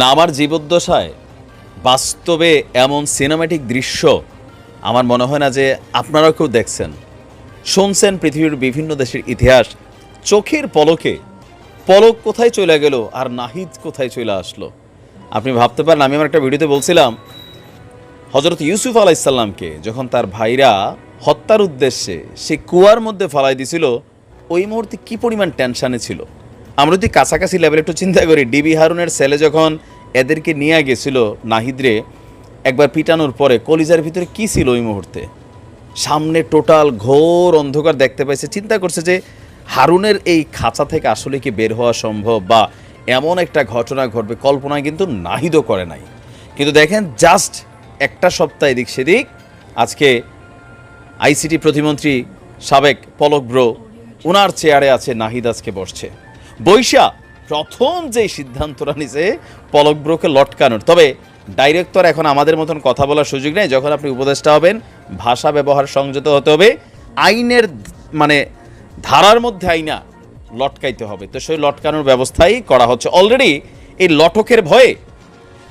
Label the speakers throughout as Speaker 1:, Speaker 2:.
Speaker 1: মানে আমার জীবদ্দশায় বাস্তবে এমন সিনেম্যাটিক দৃশ্য আমার মনে হয় না যে আপনারাও কেউ দেখছেন। শুনছেন পৃথিবীর বিভিন্ন দেশের ইতিহাস, চোখের পলকে, পলক কোথায় চলে গেল আর নাহিদ কোথায় চলে আসলো। আপনি ভাবতে পারেন, আমি আমার একটা ভিডিওতে বলছিলাম হজরত ইউসুফ আলাইসাল্লামকে যখন তার ভাইরা হত্যার উদ্দেশ্যে সে কুয়ার মধ্যে ফালাই দিছিল, ওই মুহূর্তে কি পরিমাণ টেনশানে ছিল? আমরা যদি কাছাকাছি লেভেলে একটু চিন্তা করি ডিবি হারুনের ছেলে যখন এদেরকে নিয়ে গেছিল নাহিদরে একবার পিটানোর পরে কলিজার ভিতরে কি ছিল ওই মুহূর্তে? সামনে টোটাল ঘোর অন্ধকার দেখতে পাইছে, চিন্তা করছে যে হারুনের এই খাঁচা থেকে আসলে কি বের হওয়া সম্ভব বা এমন একটা ঘটনা ঘটবে, কল্পনায় কিন্তু নাহিদও করে নাই। কিন্তু দেখেন জাস্ট একটা সপ্তাহ এদিক সেদিক আজকে আইসিটি প্রতিমন্ত্রী সাবেক পলক ব্রো ওনার চেয়ারে আছে নাহিদ আজকে বসছে। বৈশা প্রথম যে সিদ্ধান্তটা নিছে পলক ব্রোকে লটকানোর। তবে ডাইরেক্টর এখন আমাদের মতন কথা বলার সুযোগ নেই। যখন আপনি উপদেষ্টা হবেন, ভাষা ব্যবহার সংযত হতে হবে। আইনের মানে ধারার মধ্যে আইনা লটকাইতে হবে। তো সেই লটকানোর ব্যবস্থাই করা হচ্ছে। অলরেডি এই লটকের ভয়ে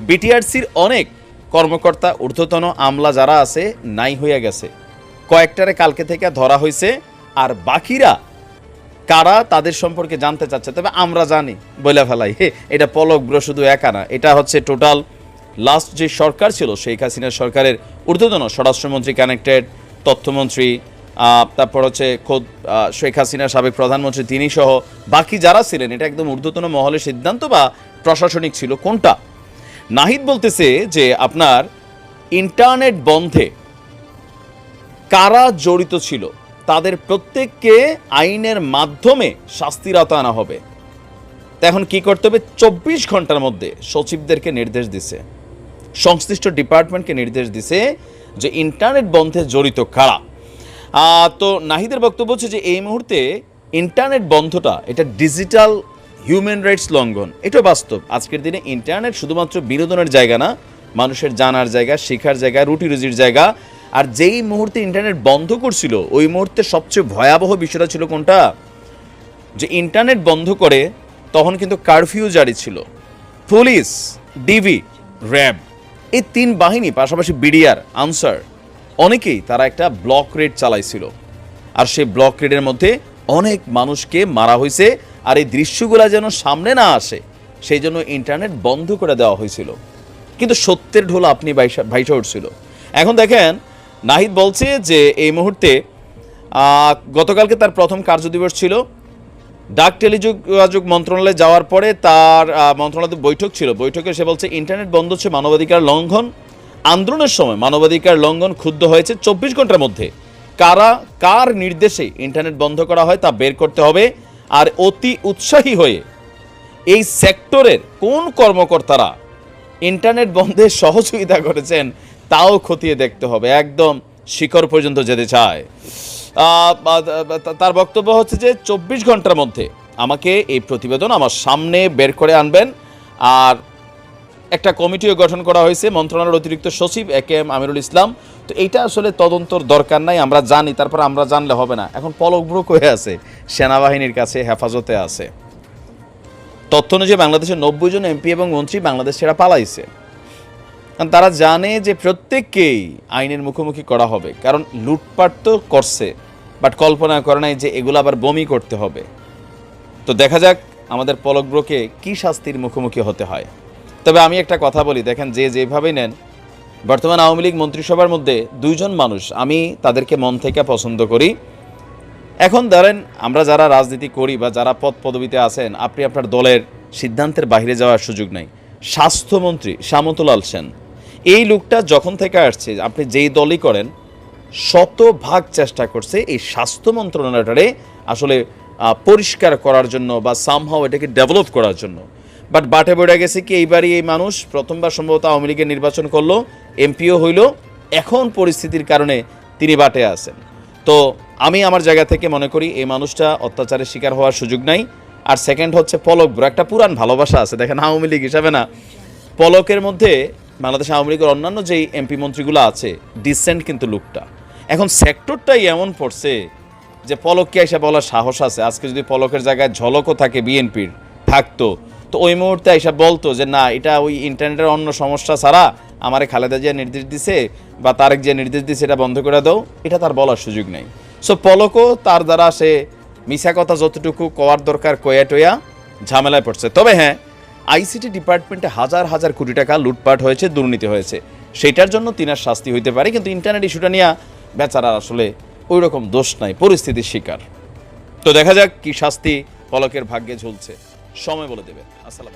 Speaker 1: বিটিআরসির অনেক কর্মকর্তা, ঊর্ধ্বতন আমলা যারা আছে, নাই হইয়া গেছে। কয়েকটারে কালকে থেকে ধরা হয়েছে আর বাকিরা কারা তাদের সম্পর্কে জানতে চাচ্ছে, তবে আমরা জানি বলে ফেলাই, হে, এটা পলক ব্রো শুধু একা না, এটা হচ্ছে টোটাল লাস্ট যে সরকার ছিল, শেখ হাসিনা সরকারের ঊর্ধ্বতন স্বরাষ্ট্রমন্ত্রী কানেক্টেড তথ্যমন্ত্রী তারপর হচ্ছে খোদ শেখ হাসিনা সাবেক প্রধানমন্ত্রী তিনি সহ বাকি যারা ছিলেন, এটা একদম ঊর্ধ্বতন মহলের সিদ্ধান্ত বা প্রশাসনিক ছিল কোনটা? নাহিদ বলতেছে যে আপনার ইন্টারনেট বন্ধে কারা জড়িত ছিল? তাদের প্রত্যেককে আইনের মাধ্যমে শাস্তির আনা হবে। এখন কি করতে হবে? চব্বিশ ঘণ্টার মধ্যে সচিবদেরকে নির্দেশ দিছে। সংশ্লিষ্ট ডিপার্টমেন্টকে নির্দেশ দিছে যে ইন্টারনেট বন্ধে জড়িত কারা। তো নাহিদের বক্তব্য হচ্ছে যে এই মুহূর্তে ইন্টারনেট বন্ধটা, এটা ডিজিটাল হিউম্যান রাইটস লঙ্ঘন। এটা বাস্তব। আজকের দিনে ইন্টারনেট শুধুমাত্র বিনোদনের জায়গা না, মানুষের জানার জায়গা, শেখার জায়গা রুটি রুজির জায়গা আর যেই মুহূর্তে ইন্টারনেট বন্ধ করছিল, ওই মুহূর্তে সবচেয়ে ভয়াবহ বিষয়টা ছিল কোনটা? যে ইন্টারনেট বন্ধ করে তখন কিন্তু কারফিউ জারি ছিল। পুলিশ ডিবি র্যাব এই তিন বাহিনী, পাশাপাশি বিডিআর আনসার অনেকেই তারা একটা ব্লক রেড চালাইছিল। আর সেই ব্লক রেডের মধ্যে অনেক মানুষকে মারা হয়েছে আর এই দৃশ্যগুলো যেন সামনে না আসে, সেই জন্য ইন্টারনেট বন্ধ করে দেওয়া হয়েছিল। কিন্তু সত্যের ঢোল আপনি ভাইসা উঠছিল। এখন দেখেন নাহিদ বলছে যে এই মুহূর্তে গতকালকে তার প্রথম কার্যদিবস ছিল। ডাক টেলিযোগাযোগ মন্ত্রণালয়ে যাওয়ার পরে তার মন্ত্রণালয়ে বৈঠক ছিল, বৈঠকে সে বলছে, ইন্টারনেট বন্ধ হচ্ছে মানবাধিকার লঙ্ঘন, আন্দোলনের সময় মানবাধিকার লঙ্ঘন ক্ষুব্ধ হয়েছে চব্বিশ ঘণ্টার মধ্যে। কারা, কার নির্দেশে ইন্টারনেট বন্ধ করা হয় তা বের করতে হবে আর অতি উৎসাহী হয়ে এই সেক্টরের কোন কর্মকর্তারা ইন্টারনেট বন্ধে সহযোগিতা করেছেন তাও খতিয়ে দেখতে হবে, একদম শিখর পর্যন্ত যেতে চায়। তার বক্তব্য হচ্ছে যে চব্বিশ ঘণ্টার মধ্যে আমাকে এই প্রতিবেদন আমার সামনে বের করে আনবেন। আর একটা কমিটিও গঠন করা হয়েছে, মন্ত্রণালয়ের অতিরিক্ত সচিব এ কে এম আমিরুল ইসলাম। তো এইটা আসলে তদন্তর দরকার নাই, আমরা জানি, তারপর আমরা জানলে হবে না। এখন পলক ব্রুক হয়ে আছে, সেনাবাহিনীর কাছে হেফাজতে আছে। তথ্য অনুযায়ী বাংলাদেশের নব্বই জন এমপি এবং মন্ত্রী বাংলাদেশ ছেড়া পালাইছে। কারণ তারা জানে যে প্রত্যেককেই আইনের মুখোমুখি করা হবে। কারণ লুটপাট তো করছে বাট কল্পনা করে নাই যে এগুলো আবার বমি করতে হবে। তো দেখা যাক আমাদের পলক ব্রোকে কী শাস্তির মুখোমুখি হতে হয়। তবে আমি একটা কথা বলি, দেখেন যে যেভাবেই নেন, বর্তমান আওয়ামী লীগ মন্ত্রিসভার মধ্যে দুইজন মানুষ, আমি তাদেরকে মন থেকে পছন্দ করি। এখন ধরেন আমরা যারা রাজনীতি করি বা যারা পদ পদবিতে আছেন, আপনি আপনার দলের সিদ্ধান্তের বাইরে যাওয়ার সুযোগ নাই। স্বাস্থ্যমন্ত্রী শ্যামতলাল সেন এই লোকটা যখন থেকে আসছে, আপনি যেই দলই করেন, শতভাগ চেষ্টা করছে এই স্বাস্থ্য মন্ত্রণালয়টারে আসলে পরিষ্কার করার জন্য বা সামহাও এটাকে ডেভেলপ করার জন্য। বাট বাটে বেড়ে গেছে কি, এইবারই এই মানুষ প্রথমবার সম্ভবত আওয়ামী লীগের নির্বাচন করল, এমপিও হইল, এখন পরিস্থিতির কারণে তিনি বাটে আছেন। তো আমি আমার জায়গা থেকে মনে করি এই মানুষটা অত্যাচারের শিকার হওয়ার সুযোগ নাই। আর সেকেন্ড হচ্ছে পলক একটা পুরান ভালোবাসা আছে, দেখেন আওয়ামী লীগ হিসাবে না। পলকের মধ্যে বাংলাদেশ আওয়ামী লীগের অন্যান্য যেই এমপি মন্ত্রীগুলো আছে ডিসেন্ট কিন্তু লুকটা। এখন সেক্টরটাই এমন পড়ছে যে পলককে এসে বলার সাহস আছে। আজকে যদি পলকের জায়গায় ঝলকও থাকে বিএনপির, থাকতো, তো ওই মুহূর্তে এসে বলতো যে, না, এটা ওই ইন্টারনেটের অন্য সমস্যা ছাড়া আমারে খালেদা জিয়া নির্দেশ দিছে বা তারেক যে নির্দেশ দিছে, এটা বন্ধ করে দাও। এটা তার বলার সুযোগ নেই। সো পলকও তার দ্বারা সে মিশা কথা যতটুকু কওয়ার দরকার কয়া টয়া ঝামেলায় পড়ছে। তবে হ্যাঁ আইসিটি ডিপার্টমেন্টে হাজার হাজার কোটি টাকা লুটপাট হয়েছে, দুর্নীতি হয়েছে। সেটার জন্য তিনার শাস্তি হইতে পারে, কিন্তু ইন্টারনেট ইস্যুটা নিয়ে বেচারার আসলে ওই রকম দোষ নাই, পরিস্থিতির শিকার। তো দেখা যাক কি শাস্তি পলকের ভাগ্যে ঝুলছে। সময় বলে দেবে আসসালাম